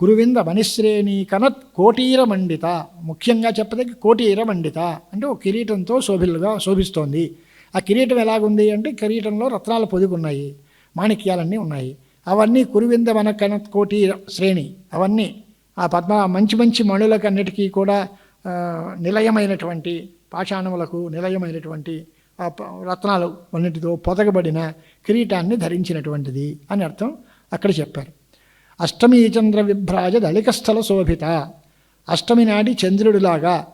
కురువింద మణిశ్రేణి కనత్ కోటీర మండిత. ముఖ్యంగా చెప్పదగ్గ కోటీర మండిత. అంటే ఒక కిరీటంతో శోభిల్లుగా శోభిస్తోంది. ఆ కిరీటం ఎలాగుంది అంటే కిరీటంలో రత్నాలు పొదుగున్నాయి. మాణిక్యాలన్నీ ఉన్నాయి. అవన్నీ కురువింద మన కనత్ కోటీర శ్రేణి. అవన్నీ ఆ పద్మ మంచి మంచి మణులకన్నిటికీ కూడా నిలయమైనటువంటి పాషాణములకు నిలయమైనటువంటి ఆ రత్నాలు అన్నిటితో పొదగబడిన కిరీటాన్ని ధరించినటువంటిది అని అర్థం అక్కడ చెప్పారు. అష్టమి చంద్ర విభ్రాజ దళికస్థల శోభిత. అష్టమి నాడి చంద్రుడిలాగా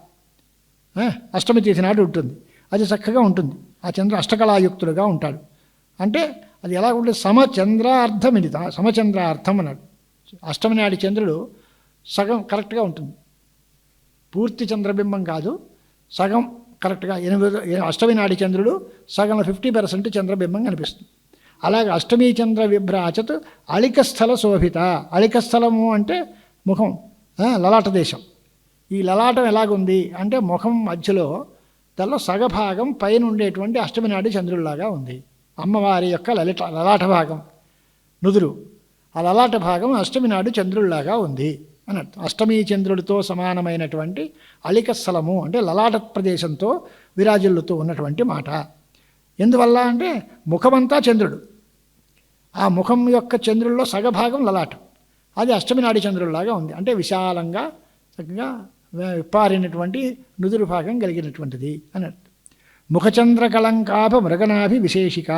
అష్టమి తిథి నాడు ఉంటుంది. అది చక్కగా ఉంటుంది. ఆ చంద్ర అష్టకళాయుక్తుడుగా ఉంటాడు. అంటే అది ఎలా ఉంటుంది సమచంద్రార్థమిడిత సమచంద్రార్థం అన్నాడు. అష్టమి నాడి చంద్రుడు సగం కరెక్ట్గా ఉంటుంది. పూర్తి చంద్రబింబం కాదు. సగం కరెక్ట్గా ఎనిమిది అష్టమి నాడి చంద్రుడు సగం ఫిఫ్టీ పర్సెంట్ చంద్రబింబం కనిపిస్తుంది. అలాగే అష్టమీ చంద్ర విభ్రాచత్ అళికస్థల శోభిత. అళికస్థలము అంటే ముఖం లలాట దేశం. ఈ లలాటం ఎలాగుంది అంటే ముఖం మధ్యలో దానిలో సగభాగం పైన ఉండేటువంటి అష్టమి నాడి చంద్రుడిలాగా ఉంది. అమ్మవారి యొక్క లలిట లలాట భాగం నుదురు. ఆ లలాట భాగం అష్టమి నాడు చంద్రుడిలాగా ఉంది అని అర్థం. అష్టమి చంద్రుడితో సమానమైనటువంటి అళిక స్థలము అంటే లలాట ప్రదేశంతో విరాజిల్లుతూ ఉన్నటువంటి మాట. ఎందువల్ల అంటే ముఖమంతా చంద్రుడు. ఆ ముఖం యొక్క చంద్రుల్లో సగభాగం లలాటం. అది అష్టమి నాడి చంద్రుడిలాగా ఉంది. అంటే విశాలంగా చక్కగా విప్పారినటువంటి నుదురు భాగం కలిగినటువంటిది అని అర్థం. ముఖచంద్ర కళంకాభ మృగనాభి విశేషిక.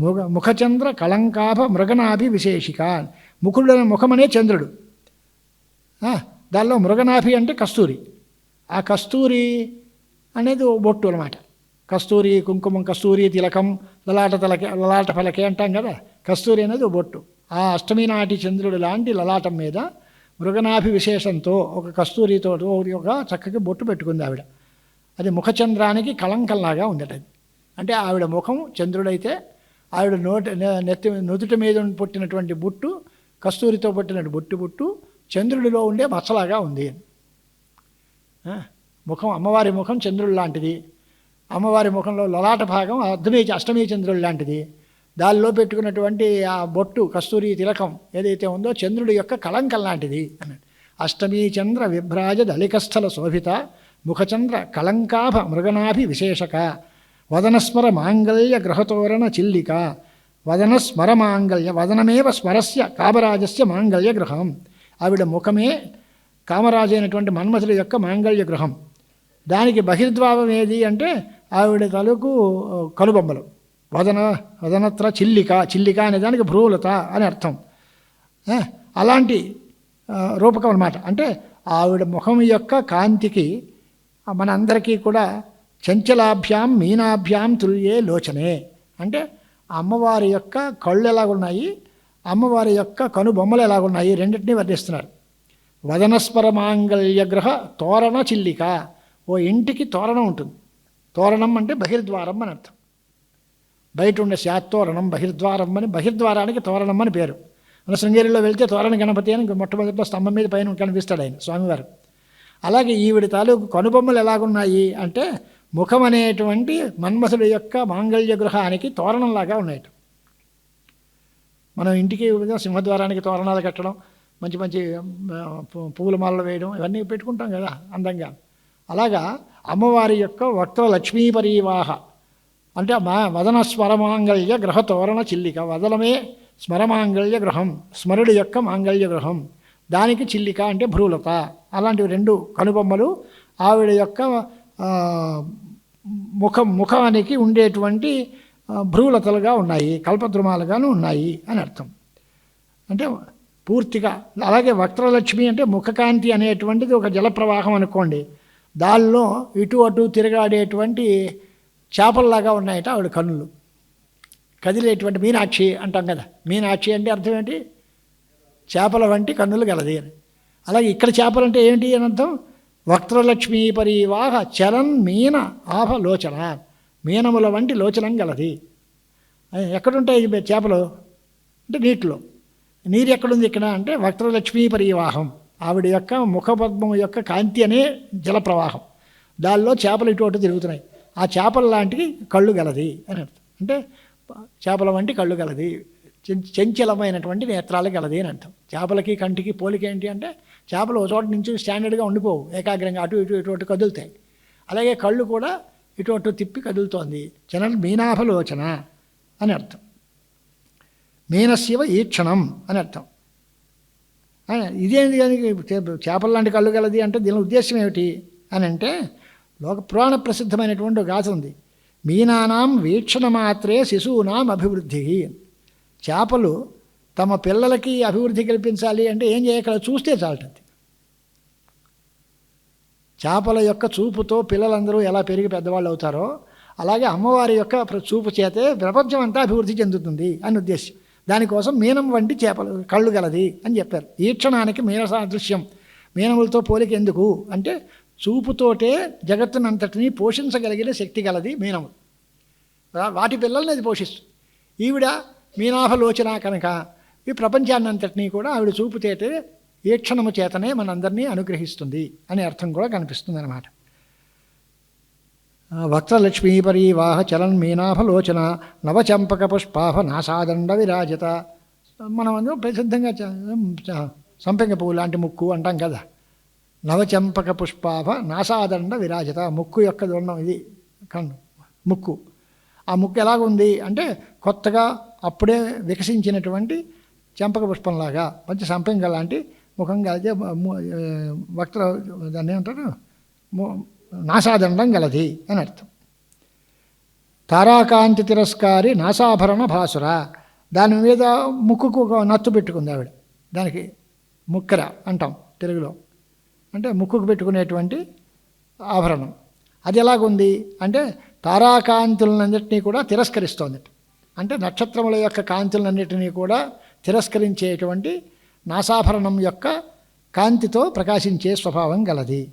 ముఖ ముఖచంద్ర కళంకాభ మృగనాభి విశేషిక. ముఖుడు ముఖమనే చంద్రుడు. దానిలో మృగనాభి అంటే కస్తూరి. ఆ కస్తూరి అనేది బొట్టు అనమాట కస్తూరి కుంకుమం కస్తూరి తిలకం లలాట తలకే లలాట ఫలకే అంటాం కదా? కస్తూరి అనేది బొట్టు. ఆ అష్టమి నాటి చంద్రుడు లాంటి లలాటం మీద మృగనాభి విశేషంతో ఒక కస్తూరితో ఒక చక్కగా బొట్టు పెట్టుకుంది ఆవిడ. అది ముఖచంద్రానికి కళంకంలాగా ఉంది అంటే ఆవిడ ముఖం చంద్రుడైతే ఆవిడ నోటి నెత్తి నుదుటి మీద పుట్టినటువంటి బుట్టు కస్తూరితో పుట్టిన బొట్టు బుట్టు చంద్రుడిలో ఉండే మచ్చలాగా ఉంది. ముఖం అమ్మవారి ముఖం చంద్రుడు లాంటిది. అమ్మవారి ముఖంలో లలాట భాగం అర్ధమీ అష్టమీ చంద్రుడు లాంటిది. దానిలో పెట్టుకున్నటువంటి ఆ బొట్టు కస్తూరి తిలకం ఏదైతే ఉందో చంద్రుడి యొక్క కళంకం లాంటిది అన్నాడు. అష్టమీ చంద్ర విభ్రాజ దళికస్థల శోభిత ముఖచంద్ర కళంకాభ మృగనాభి విశేషక వదనస్మర మాంగళ్య గ్రహతోరణ చిల్లిక వదనస్మర మాంగళ్య వదనమేవ స్మరస్య కామరాజస్య మాంగళ్య గృహం ఆవిడ ముఖమే కామరాజు అయినటువంటి మన్మథుడి యొక్క మాంగళ్య గృహం దానికి బహిర్ద్వారం ఏది అంటే ఆవిడ తలకు కనుబొమ్మలు. వదన వదనత్ర చిల్లిక చిల్లిక అనే దానికి భ్రూలత అని అర్థం. అలాంటి రూపకం అన్నమాట. అంటే ఆవిడ ముఖం యొక్క కాంతికి మనందరికీ కూడా చంచలాభ్యాం మీనాభ్యాం తుల్యే లోచనే. అంటే అమ్మవారి యొక్క కళ్ళు ఎలాగున్నాయి అమ్మవారి యొక్క కనుబొమ్మలు ఎలాగున్నాయి రెండింటినీ వర్ణిస్తున్నారు. వదనస్పర మాంగళ్యగ్రహ తోరణ చిల్లిక. ఓ ఇంటికి తోరణం ఉంటుంది. తోరణం అంటే బహిర్ద్వారం అని అర్థం. బయట ఉండే శాత్తోరణం బహిర్ద్వారం అని బహిర్ద్వారానికి తోరణం అని పేరు. మన శృంగేరిలో వెళ్తే తోరణ గణపతి అని మొట్టమొదటిలో స్తంభం మీద పైన కనిపిస్తాడు ఆయన స్వామివారు. అలాగే ఈవిడ తాలూకు కనుబొమ్మలు ఎలాగున్నాయి అంటే ముఖం అనేటువంటి మన్మసుడు యొక్క మాంగళ్య గృహానికి తోరణంలాగా ఉన్నాయి మనం ఇంటికి సింహద్వారానికి తోరణాలు కట్టడం మంచి మంచి ఆ, పువ్వుల మాలలు వేయడం ఇవన్నీ పెట్టుకుంటాం కదా అందంగా. అలాగా అమ్మవారి యొక్క వక్ర లక్ష్మీపరీవాహ అంటే మా వదన స్మరమాంగళ్య గ్రహ తోరణ చిల్లిక. వదనమే స్మరమాంగళ్య గ్రహం స్మరుడి యొక్క మాంగళ్య గ్రహం. దానికి చిల్లిక అంటే భ్రూలత. అలాంటివి రెండు కనుబొమ్మలు. ఆవిడ యొక్క ముఖం ముఖానికి ఉండేటువంటి భ్రూలతలుగా ఉన్నాయి కల్పద్రుమాలుగాను ఉన్నాయి అని అర్థం. అంటే పూర్తిగా అలాగే వక్రలక్ష్మి అంటే ముఖకాంతి అనేటువంటిది ఒక జలప్రవాహం అనుకోండి. దానిలో ఇటు అటు తిరగాడేటువంటి చేపల్లాగా ఉన్నాయట ఆవిడ కన్నులు. కదిలేటువంటి మీనాక్షి అంటాం కదా. మీనాక్షి అంటే అర్థం ఏంటి? చేపల వంటి కన్నులు గలది అని. అలాగే ఇక్కడ చేపలు అంటే ఏంటి అని అర్థం? వక్రలక్ష్మీ పరివాహ చలన్ మీన ఆహ లోచన. మీనముల వంటి లోచనం గలది. ఎక్కడుంటాయి చేపలు? అంటే నీటిలో. నీరు ఎక్కడుంది ఇక్కడ అంటే వక్రలక్ష్మీ పరివాహం. ఆవిడ యొక్క ముఖపద్మం యొక్క కాంతి అనే జలప్రవాహం. దానిలో చేపలు ఇటు అటు తిరుగుతున్నాయి. ఆ చేపల లాంటివి కళ్ళు గలది అని అర్థం. అంటే చేపల వంటి కళ్ళు గలది. చెంచలమైనటువంటి నేత్రాలు గలది అని అర్థం. చేపలకి కంటికి పోలిక ఏంటి అంటే చేపలు ఒక చోట నుంచి స్టాండర్డ్గా ఉండిపోవు. ఏకాగ్రంగా అటు ఇటు ఇటు అటు కదులుతాయి. అలాగే కళ్ళు కూడా ఇటు అటు తిప్పి కదులుతోంది. చన మీనాభలోచన అని అర్థం. మీనశివ ఈక్షణం అని అర్థం. ఇదేంది కానీ చేపల లాంటి కళ్ళు గలది అంటే దీని ఉద్దేశం ఏమిటి అని అంటే లోక పురాణ ప్రసిద్ధమైనటువంటి ఒక గాథ ఉంది. మీనానాం వీక్షణ మాత్రే శిశువునాం అభివృద్ధి. చేపలు తమ పిల్లలకి అభివృద్ధి కల్పించాలి అంటే ఏం చేయగల చూస్తే చాలటది. చేపల యొక్క చూపుతో పిల్లలందరూ ఎలా పెరిగి పెద్దవాళ్ళు అవుతారో అలాగే అమ్మవారి యొక్క ప్ర- చూపు చేతే ప్రపంచం అంతా అభివృద్ధి చెందుతుంది అని ఉద్దేశం దానికోసం మీనం వంటి చేపలు కళ్ళు గలది అని చెప్పారు. ఈక్షణానికి మీన సాదృశ్యం మీనములతో పోలిక ఎందుకు? అంటే చూపుతోటే జగత్తునంతటిని పోషించగలిగిన శక్తి గలది మీనము. వాటి పిల్లల్ని అది పోషిస్తుంది. ఈవిడ మీనాభలోచన కనుక ఈ ప్రపంచాన్ని అంతటినీ కూడా ఆవిడ చూపుతేటే ఈక్షణము చేతనే మనందరినీ అనుగ్రహిస్తుంది అనే అర్థం కూడా కనిపిస్తుంది అన్నమాట వక్రలక్ష్మీపరీవాహ చలన్ మీనాభలోచన నవచంపక పుష్పాభ నాసాదండ విరాజిత మనం అందరం ప్రసిద్ధంగా సంపెంగ పువ్వు లాంటి ముక్కు అంటాం కదా. నవచంపక పుష్పాభ నాసాదండ విరాజిత ముక్కు యొక్క దొండం ఇది కన్ను ముక్కు. ఆ ముక్కు ఎలాగుంది అంటే కొత్తగా అప్పుడే వికసించినటువంటి చెంపక పుష్పంలాగా మంచి సంపెంగ లాంటి ముఖంగా అయితే వక్త వక్ర దాన్ని ఏమంటారు? నాసాదండం గలది అని అర్థం. తారాకాంతి తిరస్కారి నాసాభరణ భాసుర. దాని మీద ముక్కుకు ఒక నత్తు పెట్టుకుంది ఆవిడ. దానికి ముక్కర అంటాం తెలుగులో. అంటే ముక్కుకు పెట్టుకునేటువంటి ఆభరణం. అది ఎలాగుంది? అంటే తారాకాంతులన్నింటినీ కూడా తిరస్కరిస్తోంది అంటే నక్షత్రముల యొక్క కాంతులన్నిటినీ కూడా తిరస్కరించేటువంటి నాసాభరణం యొక్క కాంతితో ప్రకాశించే స్వభావం గలది.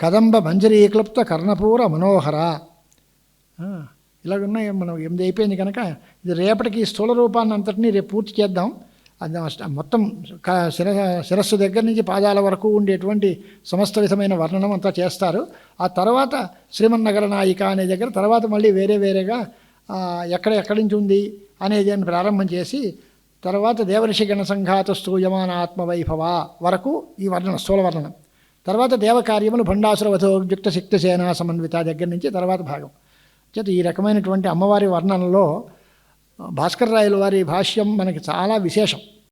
కదంబ మంజరీక్లుప్త కర్ణపూర మనోహర. ఇలాగ ఉన్నాయి. మనం ఎనిమిది అయిపోయింది కనుక ఇది రేపటికి స్థూల రూపాన్ని అంతటినీ రేపు పూర్తి చేద్దాం. అది మొత్తం క- శిర శిరస్సు దగ్గర నుంచి పాదాల వరకు ఉండేటువంటి సమస్త విధమైన వర్ణనం అంతా చేస్తారు. ఆ తర్వాత శ్రీమన్నగర నాయిక అనే దగ్గర తర్వాత మళ్ళీ వేరే వేరేగా ఎక్కడ ఎక్కడి నుంచి ఉంది అనేది అని ప్రారంభం చేసి తర్వాత దేవరిషి గణ సంఘాత స్తూయమాన ఆత్మవైభవ వరకు ఈ వర్ణన స్థూల వర్ణనం. తర్వాత దేవకార్యములు భండాసుర వధోయుక్త శక్తిసేన సమన్విత దగ్గర నుంచి తర్వాత భాగం. చేత ఈ రకమైనటువంటి అమ్మవారి వర్ణనలో భాస్కర్ రాయల వారి భాష్యం మనకి చాలా విశేషం.